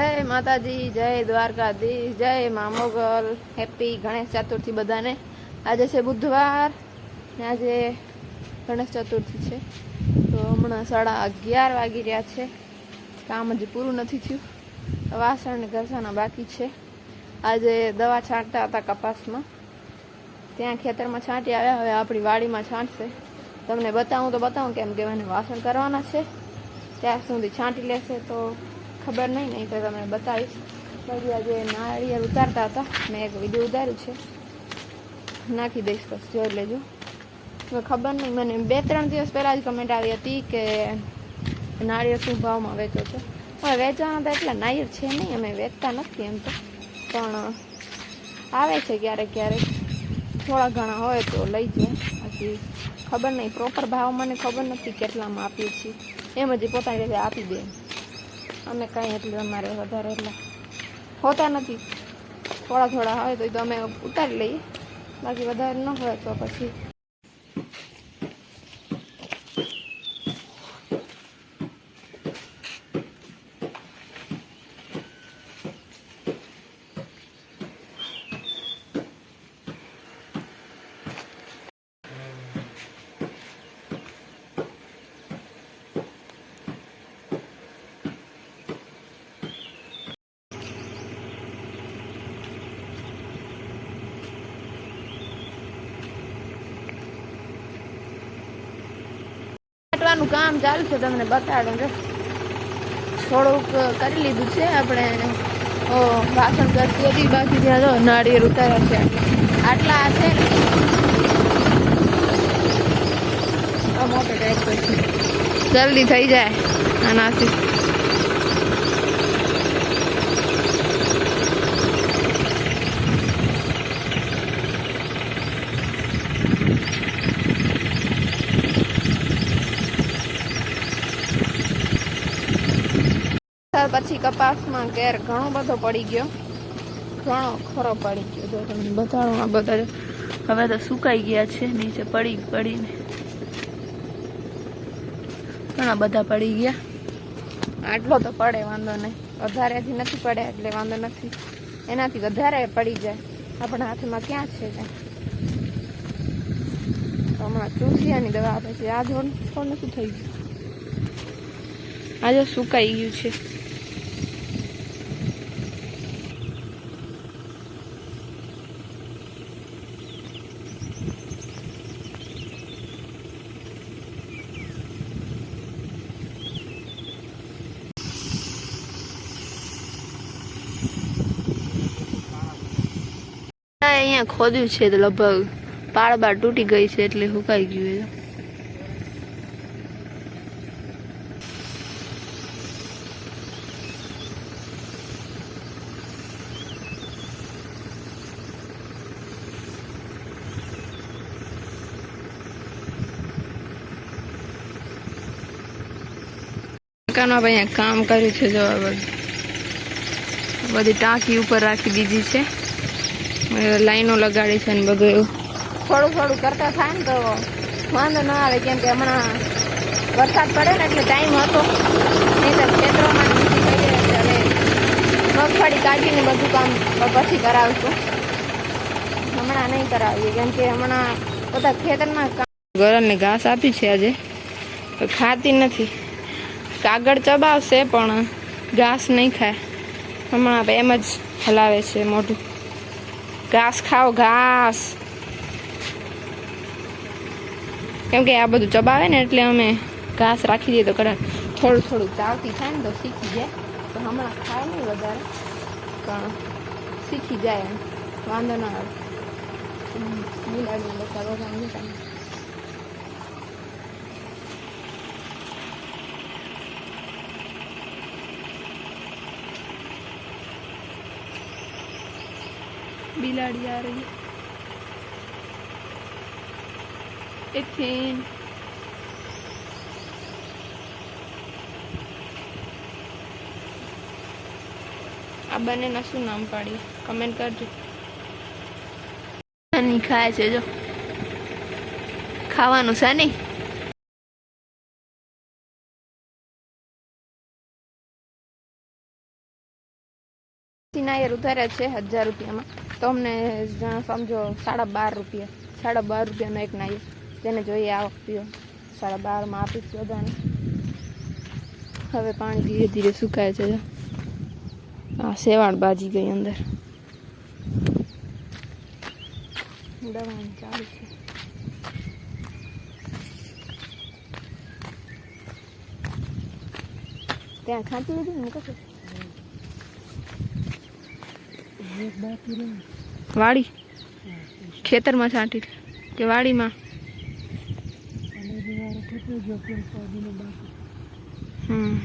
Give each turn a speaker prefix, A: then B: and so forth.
A: જય માતાજી, જય દ્વારકાધીશ, જય મા મોગલ. હેપી ગણેશ ચતુર્થી બધાને. આજે છે બુધવાર ને આજે ગણેશ ચતુર્થી છે. તો હમણાં સાડા અગિયાર વાગી રહ્યા છે. કામ હજી પૂરું નથી થયું. વાસણ ને બાકી છે. આજે દવા છાંટતા હતા કપાસમાં. ત્યાં ખેતરમાં છાંટી આવ્યા. હવે આપણી વાડીમાં છાંટશે. તમને બતાવું તો બતાવું કેમ કે મને વાસણ કરવાના છે. ત્યાં સુધી છાંટી લેશે તો ખબર નહીં નહીં તો તમને બતાવીશ. બાકી આજે નાળિયેર ઉતારતા હતા. મેં એક વીડિયો ઉતાર્યું છે. નાખી દઈશ બસ, જોઈ લેજો. હવે ખબર નહીં, મને બે ત્રણ દિવસ પહેલાં જ કમેન્ટ આવી હતી કે નાળિયેર શું ભાવમાં વેચો છો. હવે વેચવાના તો એટલા નાળિયેર છે નહીં, અમે વેચતા નથી એમ તો. પણ આવે છે ક્યારેક ક્યારેક. થોડા ઘણા હોય તો લઈ જાય બાકી ખબર નહીં પ્રોપર ભાવ મને ખબર નથી કેટલામાં આપીએ છીએ. એમ જ પોતાની રીતે આપી દે. અમે કાંઈ એટલું અમારે વધારે એટલા હોતા નથી. થોડા થોડા હોય તો અમે ઉતારી લઈએ. બાકી વધારે ન હોય તો પછી કાટવાનું કામ ચાલુ છે, તમને બતાડું જો થોડુંક કરી લીધું છે, આપણે વાસણ કરતી હતી બાકી ત્યાં જો, નાળિયેર ઉતાર્યા છે. આટલા છે આ મોટો ટ્રેક્ટર છે જલ્દી થઈ જાય આનાથી ત્યાર પછી કપાસમાં કેર ઘણો બધો પડી ગયો. ઘણો ખરો પડી ગયો. જો તમને બતાડું આ બધા હવે તો સુકાઈ ગયા છે, નીચે પડી પડીને. ઘણા બધા પડી ગયા. આટલો તો પડે, વાંધો નહીં. વધારેથી નથી પડે, એટલે વાંધો નથી. એનાથી વધારે પડી જાય. આપણા હાથમાં ક્યાં છે તો? હમણાં ચૂસિયાની દવા આપે છે. આ જોડ શું થઈ ગયું આજે સુકાઈ ગયું છે. અહીંયા ખોદ્યું છે તો લગભગ પાળ બાર તૂટી ગઈ છે એટલે સુકાઈ ગયું મકાનમાં અહીંયા કામ કર્યું છે જવા બધું ટાંકી ઉપર રાખી દીધી છે. લાઈનો લગાડી છે ને બધું એવું. થોડું થોડું કરતા થાય ને તો વાંધો ના આવે કેમ કે હમણાં વરસાદ પડે ને એટલે ટાઈમ હતો. નહીં તો ખેતરોમાં ને બીજી થઈ એટલે હવે મગફળી કાઢીને બધું કામ પછી કરાવશું. હમણાં નહીં કરાવીએ કેમ કે હમણાં બધા ખેતરમાં ગરમને ઘાસ આપી છે આજે. ખાતી નથી. કાગળ ચબાવશે પણ ઘાસ નહીં ખાય. હમણાં એમ જ હલાવે છે મોઢું. ઘાસ ખાઓ ઘાસ કેમ કે આ બધું ચબાવે ને એટલે અમે ઘાસ રાખી દઈએ તો કદાચ થોડું થોડું ચાવતી થાય ને તો શીખી જાય. તો હમણાં ખાય નહીં વધારે, પણ શીખી જાય વાંધો ના આવે. બિલાડીને બધા વગર નીકળે बिलाड़ी आ रही है टिफिन આ બંનેના શું નામ પાડીએ કમેન્ટ કરજો નહીં ખાય છે જો ખાવાનું છે નહીં નાયર ઉતાર્યા છે હજાર રૂપિયામાં. તો અમને સમજો સાડા બાર રૂપિયા. સાડા બાર રૂપિયાનો એક નાયર જેને જોઈએ આવક પીઓ. સાડા બારમાં આપીશ બધાને. હવે પાણી ધીરે ધીરે સુકાય છે આ સેવાણ બાજી ગઈ અંદર. દવાનું ચાલુ છે. ત્યાં ખાંચી લીધી ને મૂકો છો
B: એક બાકી રહ્યું
A: વાડી. ખેતરમાં છાંટી કે વાડીમાં. હમ.